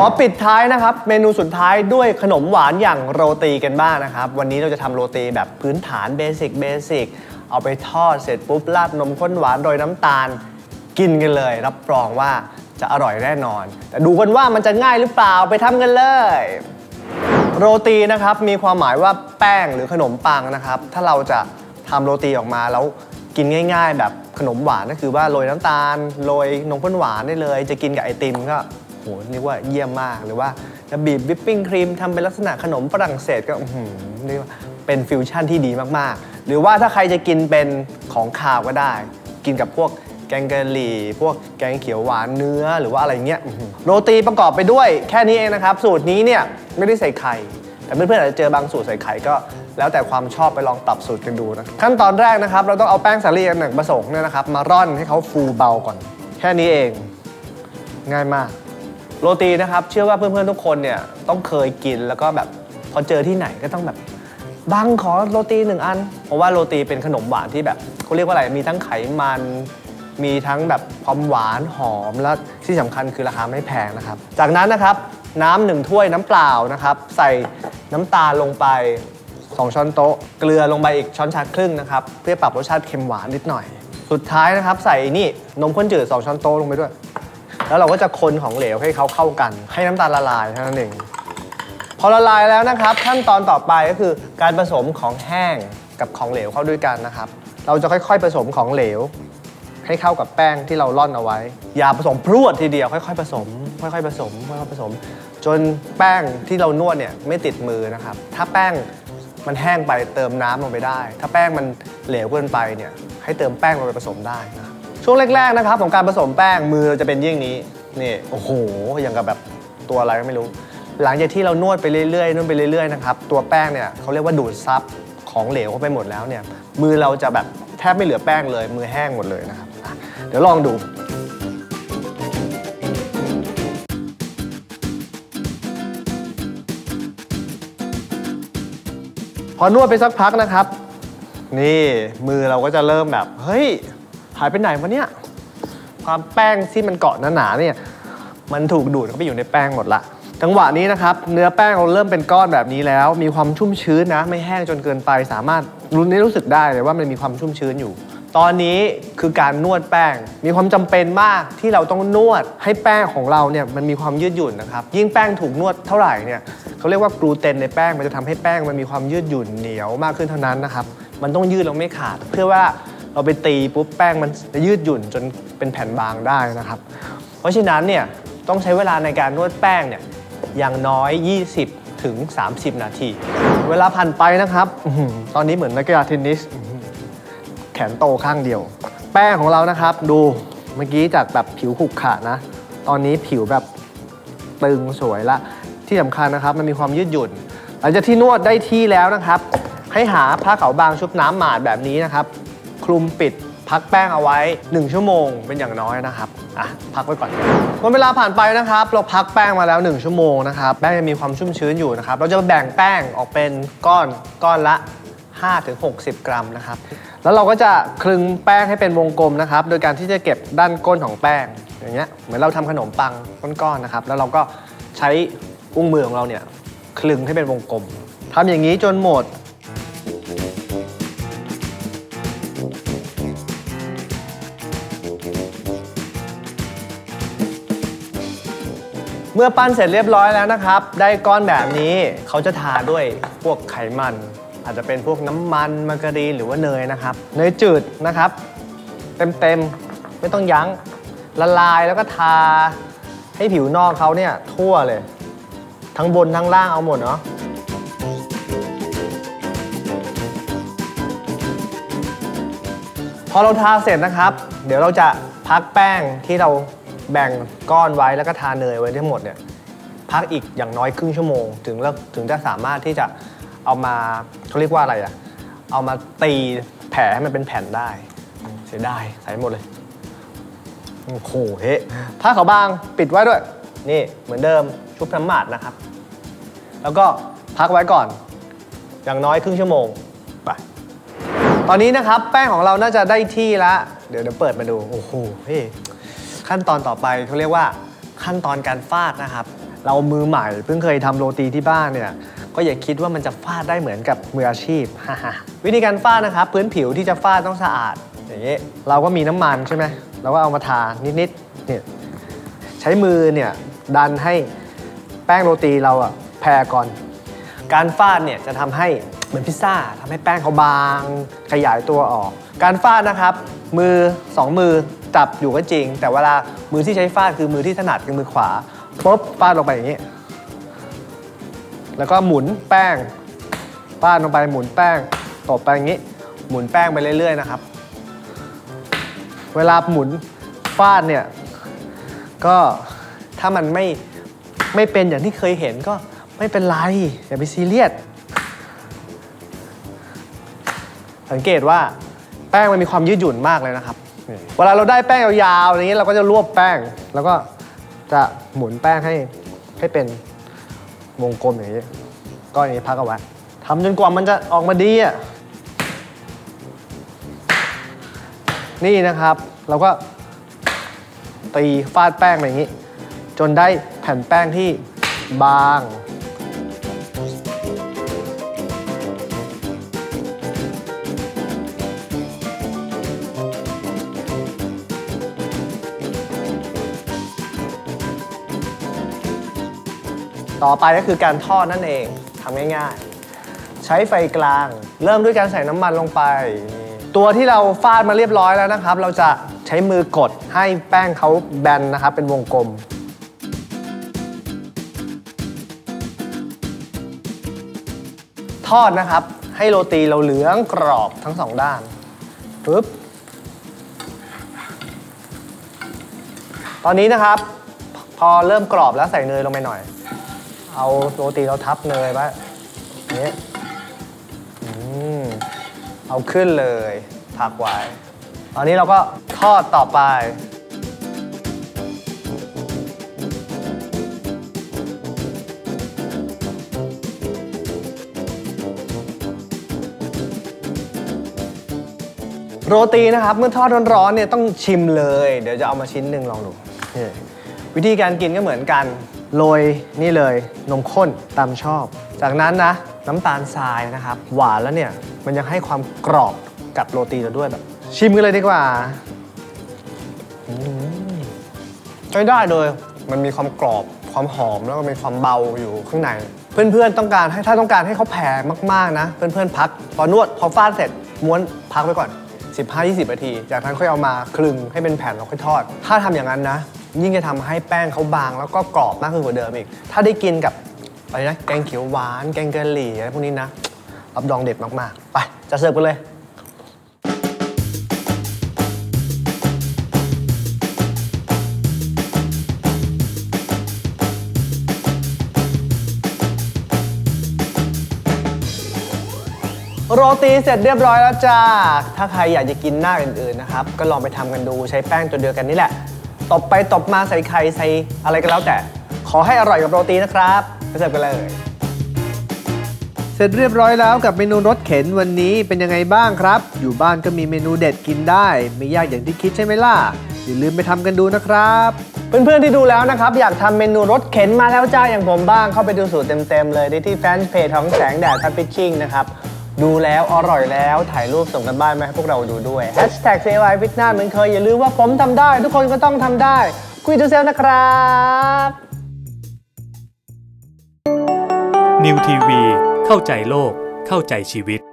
ขอปิดท้ายนะครับ เมนูสุดท้ายด้วยขนมหวานอย่างโรตีกันบ้างนะครับ วันนี้เราจะทำโรตีแบบพื้นฐานเบสิกเบสิกเอาไปทอดเสร็จปุ๊บราดนมข้นหวานโรยน้ำตาลกินกันเลย รับรองว่าจะอร่อยแน่นอน แต่ดูกันว่ามันจะง่ายหรือเปล่าไปทำกันเลย โรตีนะครับมีความหมายว่าแป้งหรือขนมปังนะครับ ถ้าเราจะทำโรตีออกมาแล้วกินง่าย ๆ แบบขนมหวานก็คือว่าโรยน้ำตาลโรยนมข้นหวานได้เลย จะกินกับไอติมก็ โหนี่ว่าเยี่ยมมากหรือว่าจะบีบวิปปิ้งครีมทำเป็นลักษณะขนมฝรั่งเศสก็อื้อหือเรียกว่าเป็นฟิวชั่นที่ดีมากๆ หรือว่าถ้าใครจะกินเป็นของคาวก็ได้ กินกับพวกแกงกะหรี่ พวกแกงเขียวหวานเนื้อหรือว่าอะไรเงี้ยอื้อหือโรตีประกอบไปด้วยแค่นี้เองนะครับ สูตรนี้เนี่ยไม่ได้ใส่ไข่ แต่เพื่อนๆอาจจะเจอบางสูตรใส่ไข่ก็ แล้วแต่ความชอบไปลองปรับสูตรกันดูนะขั้นตอนแรกนะครับ เราต้องเอาแป้งสาลีอันหนึ่งผสมเนี่ยนะครับ มาร่อนให้เขาฟูเบาก่อน แค่นี้เอง ง่ายมาก โรตีนะครับ เชื่อว่าเพื่อนๆทุกคนเนี่ยต้องเคยกินแล้วก็แบบพอเจอที่ไหนก็ต้องแบบบังขอโรตีหนึ่งอัน เพราะว่าโรตีเป็นขนมหวานที่แบบเขาเรียกว่าอะไรมีทั้งไขมัน มีทั้งแบบความหวานหอมและที่สำคัญคือราคาไม่แพงนะครับ จากนั้นนะครับน้ำหนึ่งถ้วยน้ำเปล่านะครับ ใส่น้ำตาลลงไป 2 ช้อนโต๊ะ เกลือลงไปอีกช้อนชาครึ่งนะครับ เพื่อปรับรสชาติเค็มหวานนิดหน่อย สุดท้ายนะครับ ใส่นี่นมข้นจืด 2 ช้อนโต๊ะลงไปด้วย แล้วเราก็จะคนของเหลวให้เขาเข้ากัน ให้น้ำตาลละลายเท่านั้นเองพอละลายแล้วนะครับ ขั้นตอนต่อไปก็คือการผสมของแห้งกับของเหลวเข้าด้วยกันนะครับ เราจะค่อยๆผสมของเหลว ให้เข้ากับแป้งที่เราร่อนเอาไว้ อย่าผสมพรวดทีเดียวค่อยๆผสม ค่อยๆผสมค่อยๆผสม จนแป้งที่เรานวดเนี่ยไม่ติดมือนะครับ ถ้าแป้งมันแห้งไปเติมน้ำลงไปได้ ถ้าแป้งมันเหลวเกินไปเนี่ยให้เติมแป้งลงไปผสมได้นะครับ ช่วงแรกๆนะครับของการผสมแป้งมือจะเป็นอย่งนี้นี่โอ้โหอย่างกับแบบตัวอะไรก็ไม่รู้ หลังจากที่เรานวดไปเรื่อยๆนวดไปเรื่อยๆนะครับตัวแป้งเนี่ยเขาเรียกว่าดูดซับของเหลวเข้าไปหมดแล้วเนี่ยมือเราจะแบบแทบไม่เหลือแป้งเลย มือแห้งหมดเลยนะครับอะเดี๋ยวลองดู พอนวดไปสักพักนะครับ นี่มือเราก็จะเริ่มแบบ เฮ้ย หายไปไหนวะเนี่ย ความแป้งที่มันเกาะหนาๆเนี่ย มันถูกดูดเข้าไปอยู่ในแป้งหมดละ จังหวะนี้นะครับ เนื้อแป้งเราเริ่มเป็นก้อนแบบนี้แล้ว มีความชุ่มชื้นนะ ไม่แห้งจนเกินไป สามารถรู้นี่รู้สึกได้เลยว่ามันมีความชุ่มชื้นอยู่ ตอนนี้คือการนวดแป้ง มีความจำเป็นมากที่เราต้องนวดให้แป้งของเราเนี่ยมันมีความยืดหยุ่นนะครับ ยิ่งแป้งถูกนวดเท่าไหร่เนี่ยเขาเรียกว่ากลูเตนในแป้งมันจะทำให้แป้งมันมีความยืดหยุ่นเหนียวมากขึ้นเท่านั้นนะครับ มันต้องยืดแล้วไม่ขาด เพื่อว่า เราไปตีปุ๊บแป้งมันจะยืดหยุ่นจนเป็นแผ่นบางได้นะครับ เพราะฉะนั้นเนี่ยต้องใช้เวลาในการนวดแป้งเนี่ยอย่างน้อย 20 ถึง 30 นาที เวลาผ่านไปนะครับตอนนี้เหมือนนักกีฬาเทนนิสแขนโตข้างเดียว แป้งของเรานะครับดูเมื่อกี้จากแบบผิวขรุขระนะ ตอนนี้ผิวแบบตึงสวยละที่สำคัญนะครับมันมีความยืดหยุ่น หลังจากที่นวดได้ที่แล้วนะครับ ให้หาผ้าขาวบางชุบน้ำหมาดแบบนี้นะครับ คลุมปิด พักแป้งเอาไว้ 1 ชั่วโมงเป็นอย่างน้อยนะครับอะพักไว้ก่อนวันเวลาผ่านไปนะครับ เราพักแป้งมาแล้ว 1 ชั่วโมงนะครับแป้งยังมีความชุ่มชื้นอยู่นะครับเราจะแบ่งแป้งออกเป็นก้อนก้อนละ 5-60 กรัมนะครับแล้วเราก็จะคลึงแป้งให้เป็นวงกลมนะครับ โดยการที่จะเก็บด้านก้นของแป้งอย่างเงี้ยเหมือนเราทำขนมปังก้อนๆนะครับ แล้วเราก็ใช้อุ้งมือของเราเนี่ยคลึงให้เป็นวงกลมทำอย่างนี้จนหมด เมื่อปั้นเสร็จเรียบร้อยแล้วนะครับ ได้ก้อนแบบนี้เขาจะทาด้วยพวกไขมัน อาจจะเป็นพวกน้ำมันมาการีนหรือว่าเนยนะครับ เนยจืดนะครับ เต็มๆ ไม่ต้องยั้งละลายแล้วก็ทาให้ผิวนอกเขาเนี่ยทั่วเลย ทั้งบนทั้งล่างเอาหมดเนาะพอเราทาเสร็จนะครับ เดี๋ยวเราจะพักแป้งที่เรา แบ่งก้อนไว้แล้วก็ทาเนยไว้ทั้งหมดเนี่ยพักอีกอย่างน้อยครึ่งชั่วโมง ถึงแล้วถึงจะสามารถที่จะเอามาเขาเรียกว่าอะไรอะเอามาตีแผลให้มันเป็นแผ่นได้ เสียดายใส่หมดเลยโอ้โหเฮ้ผ้าขาวบางปิดไว้ด้วย นี่เหมือนเดิมชุบน้ำหมาดนะครับ แล้วก็พักไว้ก่อน อย่างน้อยครึ่งชั่วโมงไปตอนนี้นะครับ แป้งของเราน่าจะได้ที่แล้วเดี๋ยวเดี๋ยวเปิดมาดู โอ้โหเฮ้ย ขั้นตอนต่อไปเขาเรียกว่าขั้นตอนการฟาดนะครับ เรามือใหม่เพิ่งเคยทำโรตีที่บ้านเนี่ยก็อย่าคิดว่ามันจะฟาดได้เหมือนกับมืออาชีพ วิธีการฟาดนะครับ พื้นผิวที่จะฟาดต้องสะอาดอย่างนี้เราก็มีน้ำมันใช่ไหมเราก็เอามาทานิดๆเนี่ยใช้มือเนี่ยดันให้แป้งโรตีเราอะแผ่ก่อน การฟาดเนี่ยจะทำให้เหมือนพิซซ่าทำให้แป้งเขาบาง ขยายตัวออก การฟาดนะครับ มือสองมือ จับอยู่ก็จริง แต่เวลามือที่ใช้ฟาดคือมือที่ถนัดคือมือขวาปุ๊บฟาดลงไปอย่างนี้ แล้วก็หมุนแป้งฟาดลงไปหมุนแป้งตบไปอย่างนี้ หมุนแป้งไปเรื่อยๆนะครับ เวลาหมุนฟาดเนี่ยก็ถ้ามันไม่ไม่เป็นอย่างที่เคยเห็นก็ไม่เป็นไรอย่าไปซีเรียสสังเกตว่าแป้งมันมีความยืดหยุ่นมากเลยนะครับ เวลาเราได้แป้งยาวๆอย่างนี้เราก็จะรวบแป้ง แล้วก็จะหมุนแป้งให้ให้เป็นวงกลมอย่างนี้ก็อย่างนี้พักเอาไว้ทำจนกว่ามันจะออกมาดีอะนี่นะครับ เราก็ตีฟาดแป้งแบบนี้ จนได้แผ่นแป้งที่บาง ต่อไปก็คือการทอดนั่นเองทำง่ายๆ ใช้ไฟกลาง เริ่มด้วยการใส่น้ำมันลงไป ตัวที่เราฟาดมาเรียบร้อยแล้วนะครับ เราจะใช้มือกดให้แป้งเขาแบนนะครับ เป็นวงกลม ทอดนะครับ ให้โรตีเราเหลืองกรอบทั้งสองด้านปึ๊บตอนนี้นะครับ พอเริ่มกรอบแล้วใส่เนยลงไปหน่อย เอาโรตีเราทับเนยไว้อย่างนี้อืมเอาขึ้นเลยพักไว้ตอนนี้เราก็ทอดต่อไป โรตีนะครับ เมื่อทอดร้อนๆเนี่ยต้องชิมเลย เดี๋ยวจะเอามาชิ้นหนึ่งลองดู วิธีการกินก็เหมือนกัน โรยนี่เลยนมข้นตามชอบ จากนั้นนะน้ำตาลทรายนะครับ หวานแล้วเนี่ย มันยังให้ความกรอบกับโรตีเราด้วยแบบ ชิมกันเลยดีกว่าอืมใช้ได้เลย มันมีความกรอบความหอมแล้วก็มีความเบาอยู่ข้างใน เพื่อนๆต้องการให้ถ้าต้องการให้เขาแผ่มากๆนะ เพื่อนๆพักพอนวดพอฟาดเสร็จม้วนพักไว้ก่อน 15-20นาที จากนั้นค่อยเอามาคลึงให้เป็นแผ่นแล้วค่อยทอด ถ้าทำอย่างนั้นนะ ยิ่งจะทำให้แป้งเขาบาง แล้วก็กรอบมากขึ้นกว่าเดิมอีก ถ้าได้กินกับอะไรนะแกงเขียวหวาน แกงกะหรี่อะไรพวกนี้นะรับรองเด็ดมากๆ ไปจะเสิร์ฟกันเลย โรตีเสร็จเรียบร้อยแล้วจ้า ถ้าใครอยากจะกินหน้าอื่นๆนะครับ ก็ลองไปทำกันดูใช้แป้งตัวเดียวกันนี่แหละ ตบไปตบมาใส่ไข่ใส่อะไรก็แล้วแต่ ขอให้อร่อยกับโรตีนะครับไปเสิร์ฟกันเลย เสร็จเรียบร้อยแล้วกับเมนูรสเข็นวันนี้เป็นยังไงบ้างครับ อยู่บ้านก็มีเมนูเด็ดกินได้ ไม่ยากอย่างที่คิดใช่ไหมล่ะ อย่าลืมไปทำกันดูนะครับ เพื่อนๆที่ดูแล้วนะครับ อยากทำเมนูรสเข็นมาแล้วจ้าอย่างผมบ้างเข้าไปดูสูตรเต็มๆเลยได้ที่แฟนเพจของแสงแดดทัพพิชชิ่งนะครับ ดูแล้วอร่อยแล้ว ถ่ายรูปส่งกันบ้านมาให้พวกเราดูด้วย Hashtag c y f i t n a เหมือนเคย อย่าลืมว่าผมทำได้ ทุกคนก็ต้องทำได้ คุยทูเซลนะครับ New TV เข้าใจโลก เข้าใจชีวิต